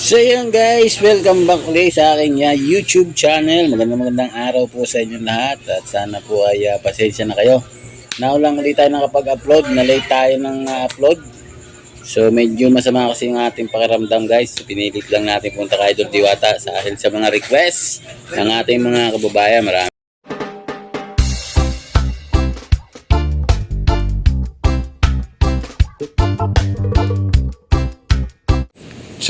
So yun guys, welcome back ulit sa aking uh, YouTube channel. Magandang magandang araw po sa inyo lahat at sana po ay uh, pasensya na kayo. Naulang ulit tayo nakapag-upload, na late tayo ng uh, upload. So medyo masama kasi yung ating pakiramdam guys. Pinilit lang natin punta kay Idol Diwata sa dahil sa mga request ng ating mga kababayan. Marami.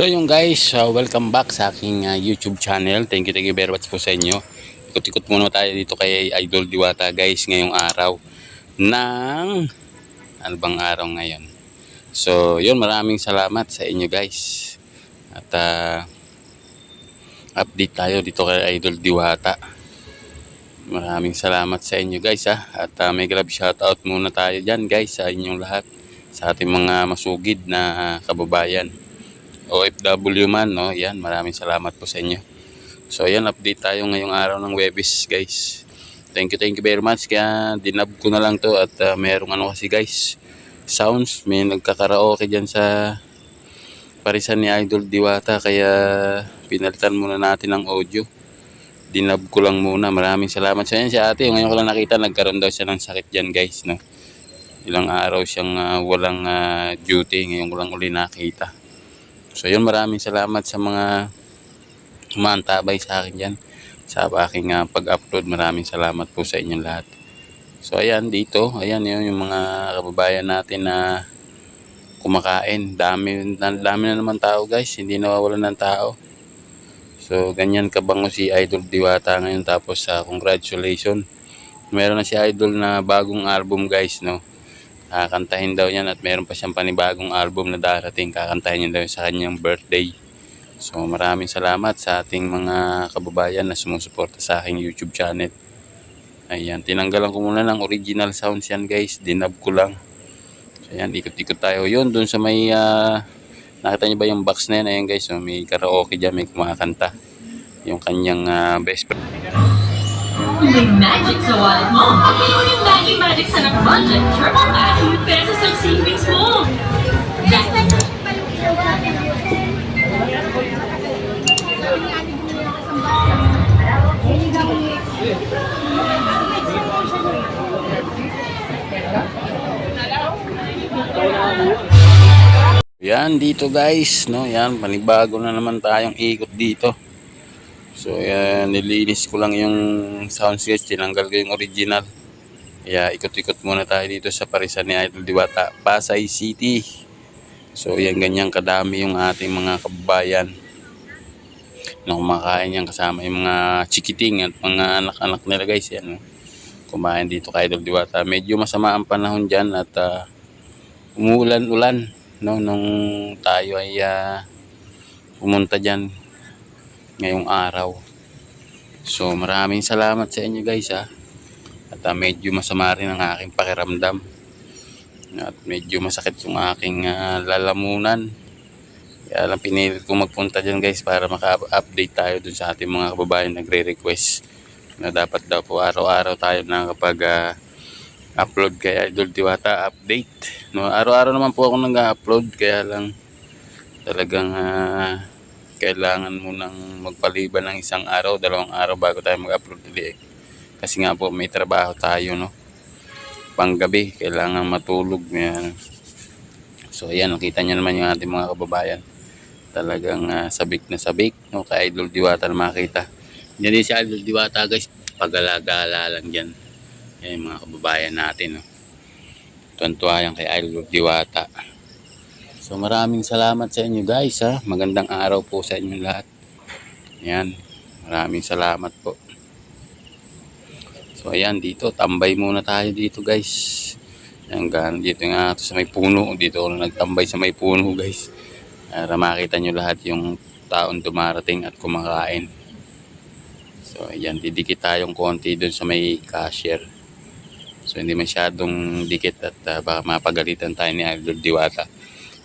So yung guys, uh, welcome back sa aking uh, YouTube channel. Thank you, thank you very much po sa inyo. Ikot-ikot muna tayo dito kay Idol Diwata guys ngayong araw ng ano bang araw ngayon. So yun, maraming salamat sa inyo guys. At uh, update tayo dito kay Idol Diwata. Maraming salamat sa inyo guys ha. At uh, may grab shoutout muna tayo dyan guys sa inyong lahat. Sa ating mga masugid na kababayan. OFW man, no? Yan, maraming salamat po sa inyo. So, yan, update tayo ngayong araw ng Webis, guys. Thank you, thank you very much. Kaya, dinab ko na lang to at uh, merong ano kasi, guys, sounds. May nagkakaraoke dyan sa parisan ni Idol Diwata. Kaya, pinalitan muna natin ang audio. Dinab ko lang muna. Maraming salamat sa inyo. Si ate, ngayon ko lang nakita, nagkaroon daw siya ng sakit dyan, guys, no? Ilang araw siyang uh, walang uh, duty. Ngayon ko lang uli nakita. So yun, maraming salamat sa mga umantabay sa akin dyan. Sa aking uh, pag-upload, maraming salamat po sa inyong lahat. So ayan, dito, ayan yun, yung mga kababayan natin na kumakain. Dami, dami na naman tao guys, hindi nawawalan ng tao. So ganyan kabango si Idol Diwata ngayon tapos sa uh, congratulations. Meron na si Idol na bagong album guys, no? Kakantahin daw yan at meron pa siyang panibagong album na darating. Kakantahin niya daw sa kanyang birthday. So maraming salamat sa ating mga kababayan na sumusuporta sa aking youtube channel. Ayan tinanggalan ko muna ng original sounds yan guys. Dinab ko lang. So ayan ikot-ikot tayo. Yun dun sa may uh, nakita niyo ba yung box na yan? Ayan guys so, may karaoke dyan may kumakanta. Yung kanyang uh, best friend. Magic sa wallet mo. Magic sa nag-budget. Triple with pesos ang savings mo. Yan dito guys, no? Yan panibago na naman tayong ikot dito. So yan nilinis ko lang yung sound switch, tinanggal ko yung original. Kaya ikot-ikot muna tayo dito sa parisan ni Idol Diwata, Pasay City. So yan ganyan kadami yung ating mga kababayan na kumakain yan kasama yung mga chikiting at mga anak-anak nila guys yan. Kumain dito kay Idol Diwata. Medyo masama ang panahon dyan at uh, umuulan-ulan no nung tayo ay uh, pumunta diyan ngayong araw. So maraming salamat sa inyo guys ha. At uh, medyo masama rin ang aking pakiramdam. At medyo masakit yung aking uh, lalamunan. Kaya lang pinilit ko magpunta dyan guys para maka-update tayo dun sa ating mga kababayan nagre-request na dapat daw po araw-araw tayo na kapag uh, upload kay Idol Diwata update. No, araw-araw naman po ako nag-upload kaya lang talagang uh, kailangan mo nang magpaliban ng isang araw, dalawang araw bago tayo mag-upload ulit. Kasi nga po may trabaho tayo no. Panggabi, kailangan matulog. Yan. So ayan, nakita niyo naman yung ating mga kababayan. Talagang uh, sabik na sabik no kay Idol Diwata na makita. Yan din si Idol Diwata guys, pag-alagala lang diyan. Yan yung mga kababayan natin. No? Tuwan-tuwa yan kay Idol Diwata. So maraming salamat sa inyo guys ha. Magandang araw po sa inyo lahat. Yan. Maraming salamat po. So ayan dito. Tambay muna tayo dito guys. Hanggang dito nga to sa may puno. Dito ako nagtambay sa may puno guys. Para makita nyo lahat yung taon dumarating at kumakain. So ayan. Didikit tayong konti dun sa may cashier. So hindi masyadong dikit at uh, baka mapagalitan tayo ni Idol Diwata.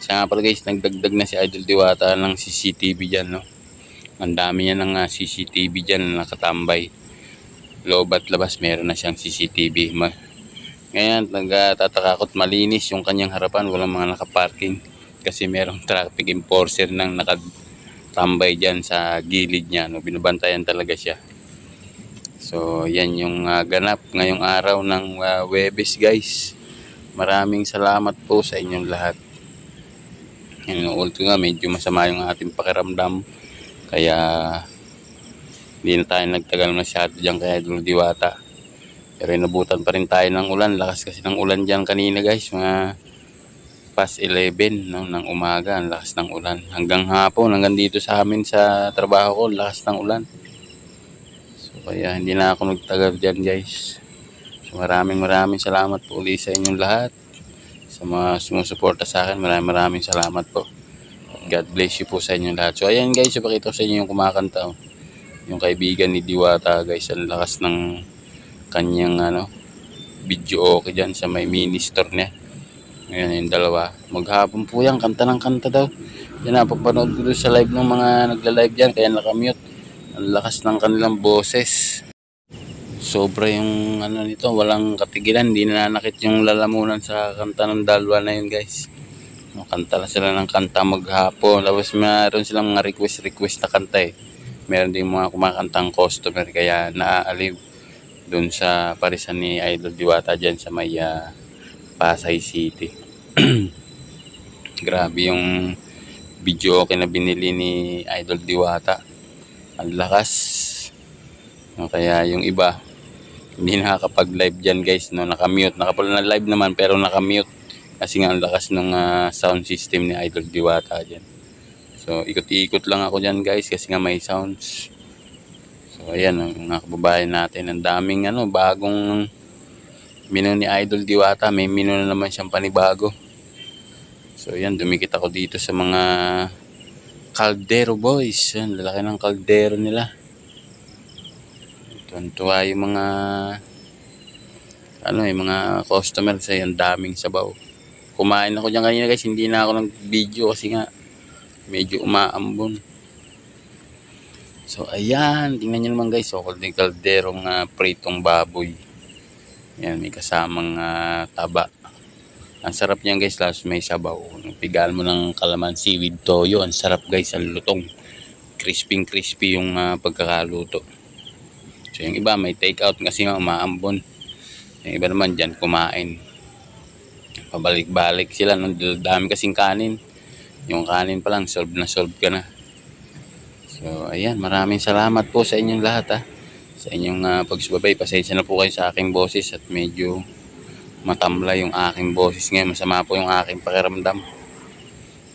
Siya nga pala guys, nagdagdag na si Idol Diwata ng CCTV dyan, no? Ang dami niya ng uh, CCTV dyan na nakatambay. Loob at labas, meron na siyang CCTV. Ma Ngayon, nagtatakakot malinis yung kanyang harapan. Walang mga nakaparking. Kasi merong traffic enforcer nang naka tambay dyan sa gilid niya. No? Binabantayan talaga siya. So, yan yung ah, ganap ngayong araw ng uh, Webes guys. Maraming salamat po sa inyong lahat. Yan, ulto nga, medyo masama yung ating pakiramdam. Kaya, hindi na tayo nagtagal masyado dyan kaya Idol Diwata. Pero inabutan pa rin tayo ng ulan. Lakas kasi ng ulan dyan kanina guys. Mga past 11 no, ng umaga. Ang lakas ng ulan. Hanggang hapon, hanggang dito sa amin sa trabaho ko, lakas ng ulan. So kaya hindi na ako nagtagal dyan guys. So maraming maraming salamat po ulit sa inyong lahat. Sa mga sumusuporta sa akin, maraming maraming salamat po. God bless you po sa inyong lahat. So ayan guys, ipakita ko sa inyo yung kumakanta. oh. Yung kaibigan ni Diwata guys, ang lakas ng kanyang ano, video okay dyan sa may mini store niya. Ayan yung dalawa. Maghapon po yan, kanta ng kanta daw. Yan napapanood ko doon sa live ng mga nagla-live dyan, kaya nakamute. Ang lakas ng kanilang boses. Sobra yung ano nito, walang katigilan, hindi na nanakit yung lalamunan sa kanta ng dalawa na yun guys. Kanta lang sila ng kanta maghapon. Tapos meron silang mga request-request na kanta eh. Meron din mga kumakantang customer kaya naaaliw doon sa parisan ni Idol Diwata dyan sa may ah, Pasay City. Grabe yung video okay na binili ni Idol Diwata. Ang lakas. Kaya yung iba, hindi nakakapag-live dyan guys. No? Nakamute. Nakapala na live naman pero nakamute. Kasi nga ang lakas ng ah, sound system ni Idol Diwata dyan. So ikot-ikot lang ako dyan guys kasi nga may sounds. So ayan, mga kababayan natin. Ang daming ano, bagong menu ni Idol Diwata. May menu na naman siyang panibago. So yan, dumikit ako dito sa mga Caldero boys. Yan, lalaki ng kaldero nila. Tuwan-tuwa yung mga ano yung mga customer sa ang daming sabaw. Kumain ako dyan kanina guys, hindi na ako nag-video kasi nga medyo umaambon. So ayan, tingnan nyo naman guys, so yung kalderong uh, pritong baboy. Yan, may kasamang ah, taba. Ang sarap niyan guys, last may sabaw. Pigaan mo ng kalamansi with toyo. Ang sarap guys, ang lutong. Crispy crispy yung ah, pagkakaluto. So yung iba may take out kasi umaambon. Yung iba naman dyan kumain. Pabalik-balik sila. No? Dami kasing kanin. Yung kanin pa lang, solve na solve ka na. So ayan, maraming salamat po sa inyong lahat ha. Sa inyong ah, pagsubaybay. Pasensya na po kayo sa aking boses at medyo matamla yung aking boses ngayon. Masama po yung aking pakiramdam.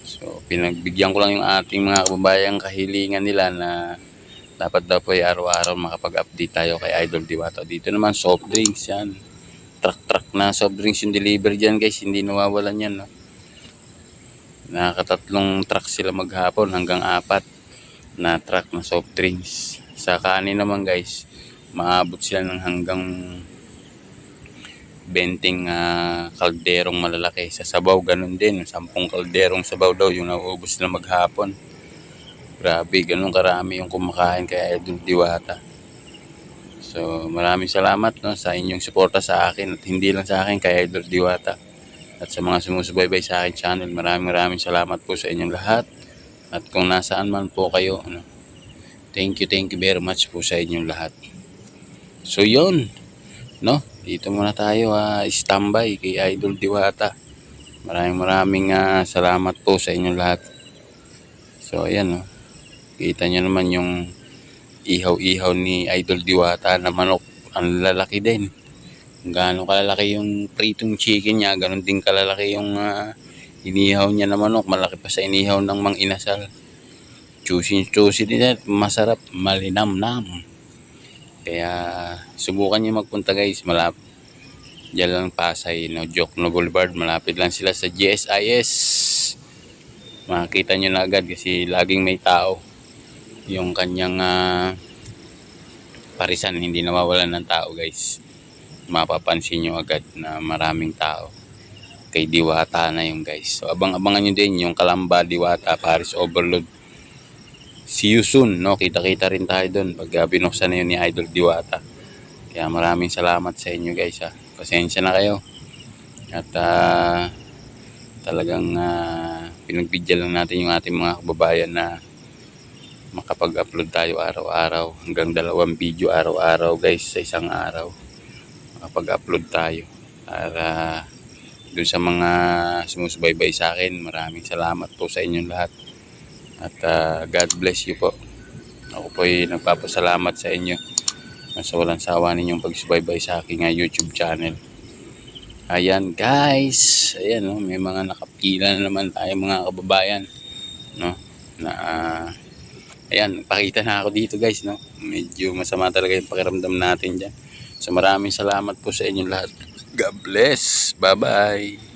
So, pinagbigyan ko lang yung ating mga kababayang kahilingan nila na dapat daw po ay araw-araw makapag-update tayo kay Idol Diwata. Dito naman soft drinks yan. Truck-truck na soft drinks yung deliver dyan guys. Hindi nawawalan yan. No? Nakakatatlong truck sila maghapon hanggang apat na truck na soft drinks. Sa kanin naman guys, maabot sila ng hanggang benting ah, kalderong malalaki. Sa sabaw ganun din. Sampung kalderong sabaw daw yung nauubos na maghapon. Grabe ganun karami yung kumakain kay Idol Diwata. So maraming salamat no, sa inyong suporta sa akin at hindi lang sa akin kay Idol Diwata at sa mga sumusubaybay sa akin channel maraming maraming salamat po sa inyong lahat. At kung nasaan man po kayo ano, thank you thank you very much po sa inyong lahat. So yun no? Dito muna tayo ah, standby kay Idol Diwata. Maraming maraming ah, salamat po sa inyong lahat. So ayan no? Kita nyo naman yung ihaw-ihaw ni Idol Diwata na manok. Ang lalaki din kung gaano kalalaki yung pritong chicken niya ganon din kalalaki yung ah, inihaw niya na manok malaki pa sa inihaw ng mang inasal juicy juicy din yan masarap malinamnam kaya subukan nyo magpunta guys. Malapit. Diyan lang Pasay, no? Jokno Boulevard. Malapit lang sila sa GSIS. Makikita nyo na agad kasi laging may tao. Yung kanyang ah, parisan hindi nawawalan ng tao guys. Mapapansin nyo agad na maraming tao. Kay Diwata na yung guys. So abang-abangan nyo din yung Kalamba Diwata Paris Overload see you soon, no? Kita-kita rin tayo doon pag uh, binuksan na yun ni Idol Diwata. Kaya maraming salamat sa inyo guys, ha. Pasensya na kayo. At ah, talagang uh, pinagbigyan lang natin yung ating mga kababayan na makapag-upload tayo araw-araw hanggang dalawang video araw-araw guys sa isang araw makapag-upload tayo. Para doon sa mga sumusubaybay sa akin maraming salamat po sa inyong lahat. At ah, God bless you po. Ako po ay nagpapasalamat sa inyo sa walang sawa ninyong pagsubaybay sa aking ah, YouTube channel. Ayan guys. Ayan no, may mga nakapila na naman tayo mga kababayan no? Na ah, ayan pakita na ako dito guys no? Medyo masama talaga yung pakiramdam natin dyan so maraming salamat po sa inyong lahat. God bless. Bye bye